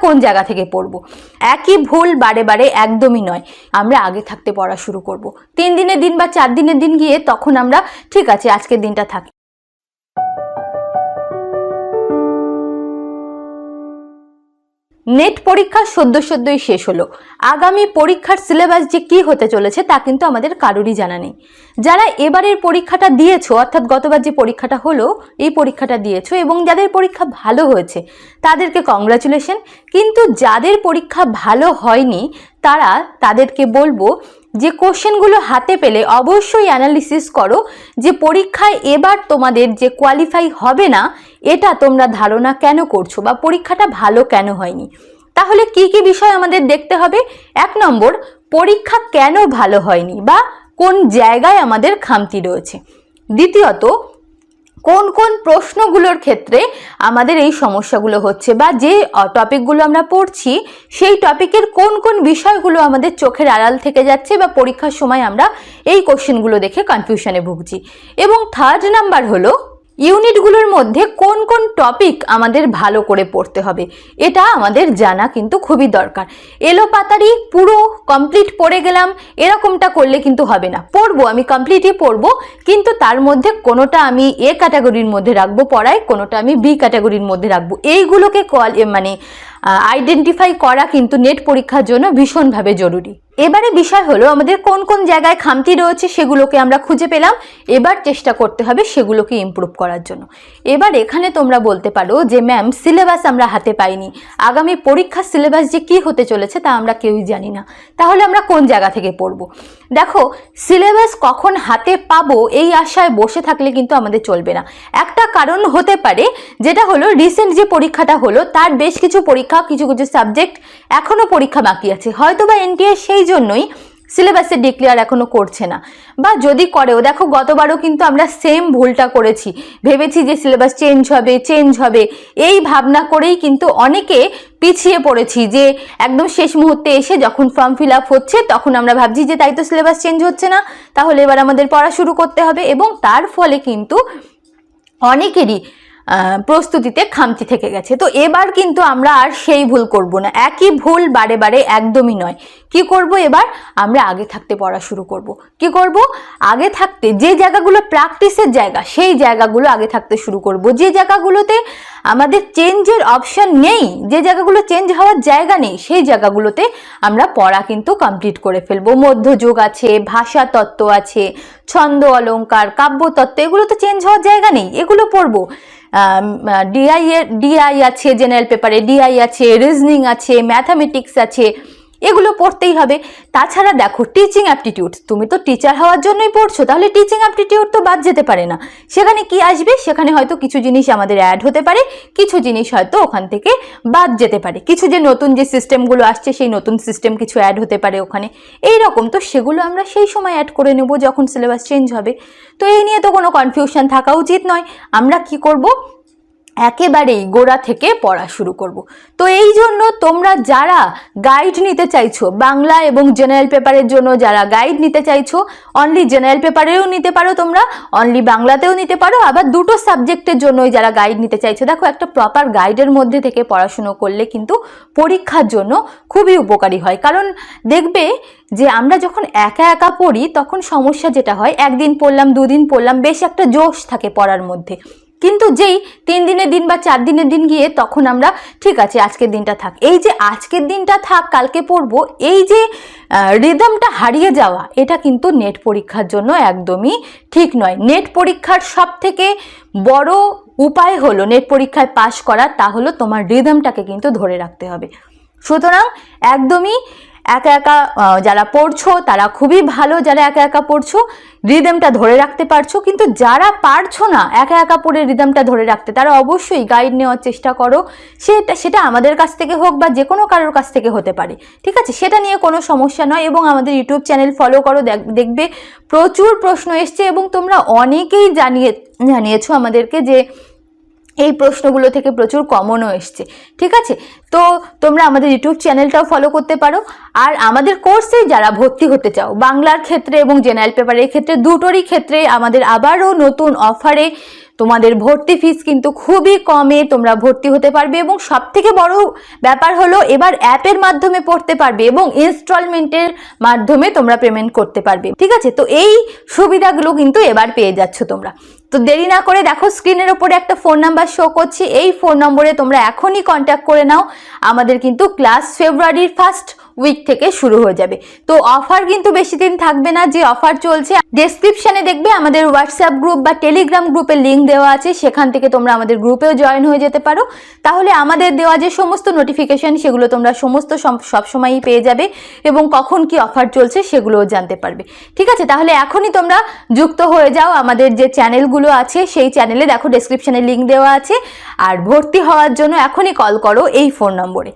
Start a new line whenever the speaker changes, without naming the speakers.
কোন জায়গা থেকে পড়ব? একই ভুল বারে বারে একদমই নয়। আমরা আগে থাকতে পড়া শুরু করব। তিন দিনের দিন বা চার দিনের দিন গিয়ে তখন আমরা, ঠিক আছে, আজকের দিনটা থাকি নেট পরীক্ষা সদ্য সদ্যই শেষ হলো। আগামী পরীক্ষার সিলেবাস যে কি হতে চলেছে তা কিন্তু আমাদের কারোরই জানা নেই। যারা এবারের পরীক্ষাটা দিয়েছ, অর্থাৎ গতবার যে পরীক্ষাটা হলো, এই পরীক্ষাটা দিয়েছ এবং যাদের পরীক্ষা ভালো হয়েছে, তাদেরকে কংগ্রাচুলেশন কিন্তু যাদের পরীক্ষা ভালো হয়নি, তারা তাদেরকে বলব যে কোশ্চেনগুলো হাতে পেলে অবশ্যই অ্যানালিসিস করো যে পরীক্ষায় এবার তোমাদের যে কোয়ালিফাই হবে না, এটা তোমরা ধারণা কেন করছ বা পরীক্ষাটা ভালো কেন হয়নি? তাহলে কি কি বিষয় আমাদের দেখতে হবে? এক নম্বর, পরীক্ষা কেন ভালো হয়নি বা কোন জায়গায় আমাদের খামতি রয়েছে? দ্বিতীয়ত কোন কোন প্রশ্নগুলোর ক্ষেত্রে আমাদের এই সমস্যাগুলো হচ্ছে বা যে টপিকগুলো আমরা পড়ছি, সেই টপিকের কোন কোন বিষয়গুলো আমাদের চোখের আড়াল থেকে যাচ্ছে বা পরীক্ষার সময় আমরা এই কোশ্চেনগুলো দেখে কনফিউশনে ভুগছি। এবং থার্ড নাম্বার হলো ইউনিটগুলোর মধ্যে কোন কোন টপিক আমাদের ভালো করে পড়তে হবে, এটা আমাদের জানা কিন্তু খুবই দরকার। এলো পাতারি পুরো কমপ্লিট পড়ে গেলাম, এরকমটা করলে কিন্তু হবে না। পড়ব, আমি কমপ্লিটই পড়ব, কিন্তু তার মধ্যে কোনোটা আমি এ ক্যাটাগরির মধ্যে রাখব পড়ায়, কোনোটা আমি বি ক্যাটাগরির মধ্যে রাখব। এইগুলোকে কল মানে আইডেন্টিফাই করা কিন্তু নেট পরীক্ষার জন্য ভীষণভাবে জরুরি। এবারে বিষয় হলো আমাদের কোন কোন জায়গায় খামতি রয়েছে সেগুলোকে আমরা খুঁজে পেলাম। এবার চেষ্টা করতে হবে সেগুলোকে ইমপ্রুভ করার জন্য। এবার এখানে তোমরা বলতে পারো যে ম্যাম সিলেবাস আমরা হাতে পাইনি। আগামী পরীক্ষার সিলেবাস যে কি হতে চলেছে তা আমরা কেউই জানি না। তাহলে আমরা কোন জায়গা থেকে পড়ব? দেখো সিলেবাস কখন হাতে পাবো এই আশায় বসে থাকলে কিন্তু আমাদের চলবে না। একটা কারণ হতে পারে, যেটা হলো রিসেন্ট যে পরীক্ষাটা হলো, তার বেশ কিছু পরীক্ষা, কিছু কিছু সাবজেক্ট এখনও পরীক্ষা বাকি আছে। হয়তো বা এনটিএ সেই জন্যই সিলেবাসে ডিক্লেয়ার এখনও করছে না। বা যদি করেও, দেখো গতবারও কিন্তু আমরা সেম ভুলটা করেছি। ভেবেছি যে সিলেবাস চেঞ্জ হবে চেঞ্জ হবে। এই ভাবনা করেই কিন্তু অনেকে পিছিয়ে পড়েছি যে একদম শেষ মুহূর্তে এসে যখন ফর্ম ফিল আপ হচ্ছে, তখন আমরা ভাবছি যে তাই তো সিলেবাস চেঞ্জ হচ্ছে না। তাহলে এবার আমাদের পড়া শুরু করতে হবে এবং তার ফলে কিন্তু অনেকেরই প্রস্তুতিতে খামতি থেকে গেছে। তো এবার কিন্তু আমরা আর সেই ভুল করব না। একই ভুল বারে বারে একদমই নয়। কি করব এবার? আমরা আগে থাকতে পড়া শুরু করব। কি করব? আগে থাকতে যে জায়গাগুলো প্র্যাকটিসের জায়গা, সেই জায়গাগুলো আগে থাকতে শুরু করব। যে জায়গাগুলোতে আমাদের চেঞ্জের অপশান নেই, যে জায়গাগুলো চেঞ্জ হওয়ার জায়গা নেই, সেই জায়গাগুলোতে আমরা পড়া কিন্তু কমপ্লিট করে ফেলব। মধ্যযুগ আছে, ভাষা তত্ত্ব আছে, ছন্দ অলঙ্কার কাব্যতত্ত্ব, এগুলো তো চেঞ্জ হওয়ার জায়গা নেই। এগুলো পড়ব। ডিআই ডিআই আছে জেনারেল পেপারে ডিআই আছে রিজনিং আছে ম্যাথামেটিক্স আছে এগুলো পড়তেই হবে। তাছাড়া দেখো টিচিং অ্যাপটিটিউড তুমি তো টিচার হওয়ার জন্যই পড়ছো, তাহলে টিচিং অ্যাপটিটিউড তো বাদ যেতে পারে না। সেখানে কি আসবে? সেখানে হয়তো কিছু জিনিস আমাদের অ্যাড হতে পারে, কিছু জিনিস হয়তো ওখান থেকে বাদ যেতে পারে। কিছু যে নতুন যে সিস্টেমগুলো আসছে, সেই নতুন সিস্টেম কিছু অ্যাড হতে পারে ওখানে। এই রকম তো সেগুলো আমরা সেই সময় অ্যাড করে নেব যখন সিলেবাস চেঞ্জ হবে। তো এই নিয়ে তো কোনো কনফিউশন থাকা উচিত নয়। আমরা কি করব? একেবারেই গোড়া থেকে পড়া শুরু করব। তো এই জন্য তোমরা যারা গাইড নিতে চাইছো, বাংলা এবং জেনারেল পেপারের জন্য যারা গাইড নিতে চাইছো অনলি জেনারেল পেপারেও নিতে পারো তোমরা অনলি বাংলাতেও নিতে পারো, আবার দুটো সাবজেক্টের জন্যই যারা গাইড নিতে চাইছো, দেখো একটা প্রপার গাইডের মধ্যে থেকে পড়াশুনো করলে কিন্তু পরীক্ষার জন্য খুবই উপকারী হয়। কারণ দেখবে যে আমরা যখন একা একা পড়ি, তখন সমস্যা যেটা হয়, একদিন পড়লাম, দুদিন পড়লাম, বেশ একটা জোশ থাকে পড়ার মধ্যে। কিন্তু যেই তিন দিনের দিন বা চার দিনের দিন গিয়ে তখন আমরা ঠিক আছে, আজকের দিনটা থাক। এই যে আজকের দিনটা থাক, কালকে পড়ব, এই যে রিদমটা হারিয়ে যাওয়া, এটা কিন্তু নেট পরীক্ষার জন্য একদমই ঠিক নয়। নেট পরীক্ষার সব থেকে বড় উপায় হলো নেট পরীক্ষায় পাশ করা, তা হলো তোমার রিদমটাকে কিন্তু ধরে রাখতে হবে। সুতরাং একদমই একা একা যারা পড়ছো, তারা খুবই ভালো যারা একা একা পড়ছো রিদমটা ধরে রাখতে পারছ। কিন্তু যারা পারছ না একা একা পড়ে রিদমটা ধরে রাখতে, তারা অবশ্যই গাইড নেওয়ার চেষ্টা করো। সেটা সেটা আমাদের কাছ থেকে হোক বা যে কোনো কারোর কাছ থেকে হতে পারে। ঠিক আছে? সেটা নিয়ে কোনো সমস্যা নয় এবং আমাদের ইউটিউব চ্যানেল ফলো করো, দেখ- দেখবে প্রচুর প্রশ্ন এসছে এবং তোমরা অনেকেই জানিয়ে, জানিয়েছো আমাদেরকে যে এই প্রশ্নগুলো থেকে প্রচুর কমনও এসছে, ঠিক আছে? তো তোমরা আমাদের ইউটিউব চ্যানেলটাও ফলো করতে পারো। আর আমাদের কোর্সে যারা ভর্তি হতে চাও, বাংলার ক্ষেত্রে এবং জেনারেল পেপারের ক্ষেত্রে, দুটোরই ক্ষেত্রে আমাদের আবারও নতুন অফারে তোমাদের ভর্তি ফিস কিন্তু খুবই কমে তোমরা ভর্তি হতে পারবে। এবং সব থেকে বড় ব্যাপার হলো, এবার অ্যাপের মাধ্যমে পড়তে পারবে এবং ইনস্টলমেন্টের মাধ্যমে তোমরা পেমেন্ট করতে পারবে, ঠিক আছে? তো এই সুবিধাগুলো কিন্তু এবার পেয়ে যাচ্ছ তোমরা। তো দেরি না করে দেখো স্ক্রিনের ওপরে একটা ফোন নাম্বার শো করছি। এই ফোন নম্বরে তোমরা এখনই কন্ট্যাক্ট করে নাও। আমাদের কিন্তু ক্লাস ফেব্রুয়ারির ফার্স্ট উইক থেকে শুরু হয়ে যাবে। তো অফার কিন্তু বেশি দিন থাকবে না, যে অফার চলছে ডেসক্রিপশনে দেখবে আমাদের হোয়াটসঅ্যাপ গ্রুপ বা টেলিগ্রাম গ্রুপের লিঙ্ক দেওয়া আছে, সেখান থেকে তোমরা আমাদের গ্রুপেও জয়েন হয়ে যেতে পারো। তাহলে আমাদের দেওয়া যে সমস্ত নোটিফিকেশন সেগুলো তোমরা সমস্ত সম- সবসময়ই পেয়ে যাবে এবং কখন কি অফার চলছে, সেগুলোও জানতে পারবে। ঠিক আছে? তাহলে এখনই তোমরা যুক্ত হয়ে যাও, আমাদের যে চ্যানেলগুলো আছে, সেই চ্যানেলে দেখো ডেসক্রিপশনে লিঙ্ক দেওয়া আছে। আর ভর্তি হওয়ার জন্য এখনই কল করো এই ফোন নম্বরে।